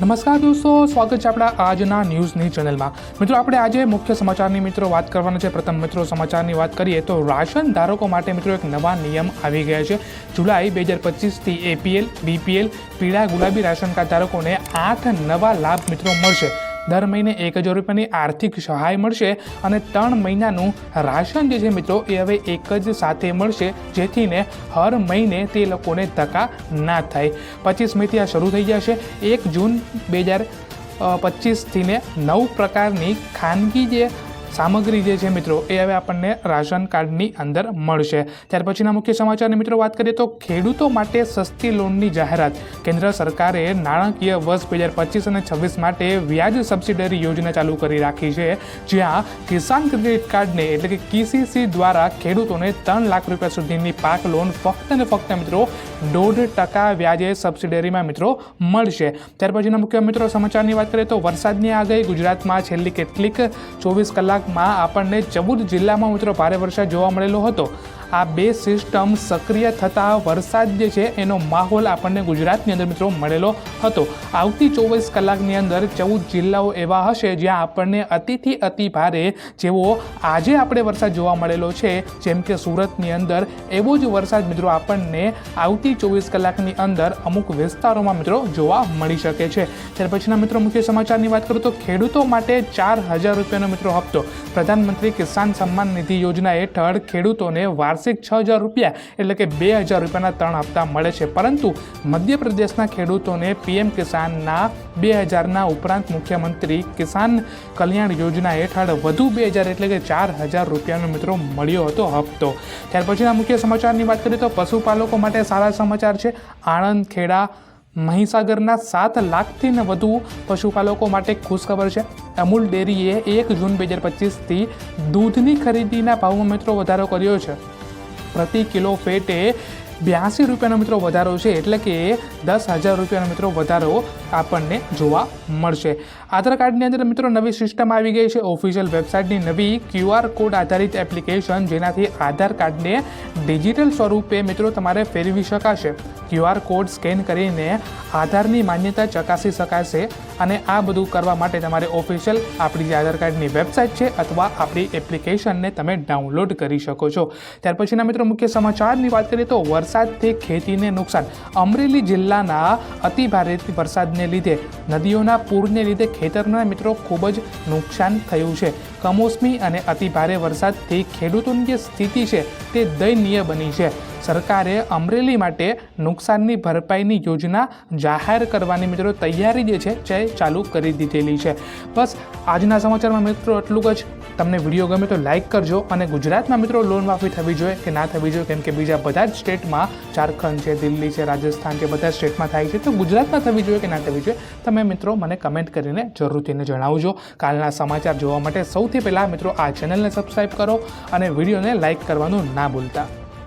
નમસ્કાર દોસ્તો, સ્વાગત છે આપણા આજના ન્યૂઝની ચેનલમાં. મિત્રો, આપણે આજે મુખ્ય સમાચારની મિત્રો વાત કરવાના છે. પ્રથમ મિત્રો, સમાચારની વાત કરીએ તો રાશન ધારકો માટે મિત્રો એક નવા નિયમ આવી ગયા છે. જુલાઈ બે હજાર પચીસથી એપીએલ બીપીએલ પીળા ગુલાબી રાશન કાર્ડ ધારકોને આઠ નવા લાભ મિત્રો મળશે. દર મહિને એક હજાર રૂપિયાની આર્થિક સહાય મળશે અને ત્રણ મહિનાનું રાશન જે છે મિત્રો, એ હવે એક જ સાથે મળશે, જેથીને હર મહિને તે લોકોને ધક્કા ના થાય. પચીસ મેથી આ શરૂ થઈ જશે. એક જૂન બે હજાર પચીસથી ને નવ પ્રકારની ખાનગી જે સામગ્રી જે છે મિત્રો, એ હવે આપણને રાશન કાર્ડની અંદર મળશે. ત્યાર પછીના મુખ્ય સમાચારની મિત્રો વાત કરીએ તો ખેડૂતો માટે સસ્તી લોનની જાહેરાત. કેન્દ્ર સરકારે નાણાકીય વર્ષ બે હજાર પચીસ અને છવ્વીસ માટે વ્યાજ સબસિડરી યોજના ચાલુ કરી રાખી છે, જ્યાં કિસાન ક્રેડિટ કાર્ડને એટલે કે કેસીસી દ્વારા ખેડૂતોને ત્રણ લાખ રૂપિયા સુધીની પાક લોન ફક્ત ને ફક્ત મિત્રો દોઢ ટકા વ્યાજે સબસિડરીમાં મિત્રો મળશે. ત્યાર પછીના મુખ્ય મિત્રો સમાચારની વાત કરીએ તો વરસાદની આગાહી ગુજરાતમાં છેલ્લી કેટલીક ચોવીસ કલાકમાં આપણને ચૌદ જિલ્લામાં મિત્રો ભારે વરસાદ જોવા મળેલો હતો. આ બે સિસ્ટમ સક્રિય થતાં વરસાદ જે છે, એનો માહોલ આપણને ગુજરાતની અંદર મિત્રો મળેલો હતો. આવતી ચોવીસ કલાકની અંદર ચૌદ જિલ્લાઓ એવા હશે જ્યાં આપણને અતિથી અતિ ભારે જેવો આજે આપણે વરસાદ જોવા મળેલો છે. જેમ કે સુરતની અંદર એવો જ વરસાદ મિત્રો આપણને આવતી ચોવીસ કલાકની અંદર અમુક વિસ્તારોમાં મિત્રો જોવા મળી શકે છે. ત્યાર પછીના મિત્રો મુખ્ય સમાચારની વાત કરું તો ખેડૂતો માટે ચાર હજાર રૂપિયાનો મિત્રો હપ્તો. પ્રધાનમંત્રી કિસાન સન્માન નિધિ યોજના હેઠળ ખેડૂતોને વાર્ષિક છ હજાર રૂપિયા એટલે કે બે હજાર રૂપિયાના ત્રણ હપ્તા મળે છે. પરંતુ મધ્યપ્રદેશના ખેડૂતોને પીએમ કિસાનના બે હજારના ઉપરાંત મુખ્યમંત્રી કિસાન કલ્યાણ યોજના હેઠળ વધુ બે હજાર એટલે કે ચાર હજાર રૂપિયાનો મિત્રો મળ્યો હતો હપ્તો. ત્યાર પછીના મુખ્ય સમાચારની વાત કરીએ તો પશુપાલકો માટે સારા સમાચાર છે. આણંદ ખેડા મહીસાગરના સાત લાખથી ને વધુ પશુપાલકો માટે ખુશખબર છે. અમૂલ ડેરીએ એક જૂન બે હજાર પચીસથી દૂધની ખરીદીના ભાવમાં મિત્રો વધારો કર્યો છે. પ્રતિ કિલો ફેટે બ્યાસી રૂપિયાનો મિત્રો વધારો છે. એટલે કે દસ હજાર રૂપિયાનો મિત્રો વધારો આપણને જોવા મળશે. આધાર કાર્ડની અંદર મિત્રો નવી સિસ્ટમ આવી ગઈ છે. ઓફિશિયલ વેબસાઇટની નવી ક્યુઆર કોડ આધારિત એપ્લિકેશન જેનાથી આધાર કાર્ડને ડિજિટલ સ્વરૂપે મિત્રો તમારે ફેરવી શકાશે. ક્યુઆર કોડ સ્કેન કરીને આધારની માન્યતા ચકાસી શકાશે અને આ બધું કરવા માટે તમારે ઓફિશિયલ આપણી જે આધાર કાર્ડની વેબસાઇટ છે અથવા આપણી એપ્લિકેશનને તમે ડાઉનલોડ કરી શકો છો. ત્યાર પછીના મિત્રો મુખ્ય સમાચારની વાત કરીએ તો વરસાદથી ખેતીને નુકસાન. અમરેલી જિલ્લાના અતિ ભારે વરસાદને લીધે, નદીઓના પૂરને લીધે ખેતરના મિત્રો ખૂબ જ નુકસાન થયું છે. કમોસમી અને અતિ ભારે વરસાદથી ખેડૂતોની જે સ્થિતિ છે તે દયનીય બની છે. સરકારે અમરેલી માટે નુકસાનની ભરપાઈની યોજના જાહેર કરવાની મિત્રો તૈયારી જે છે, તે ચાલુ કરી દીધેલી છે. બસ આજના સમાચારમાં મિત્રો એટલું જ. તમને વીડિયો ગમે તો લાઇક કરજો અને ગુજરાતમાં મિત્રો લોન માફી થવી જોઈએ કે ના થવી જોઈએ, કેમ કે બીજા બધા જ સ્ટેટમાં ઝારખંડ છે, દિલ્હી છે, રાજસ્થાન છે, બધા સ્ટેટમાં થાય છે. તો ગુજરાતમાં થવી જોઈએ કે ના થવી જોઈએ, તમે મિત્રો મને કમેન્ટ કરીને જરૂરથીને જણાવજો. કાલના સમાચાર જોવા માટે સૌથી પહેલાં મિત્રો આ ચેનલને સબસ્ક્રાઈબ કરો અને વિડીયોને લાઇક કરવાનું ના ભૂલતા.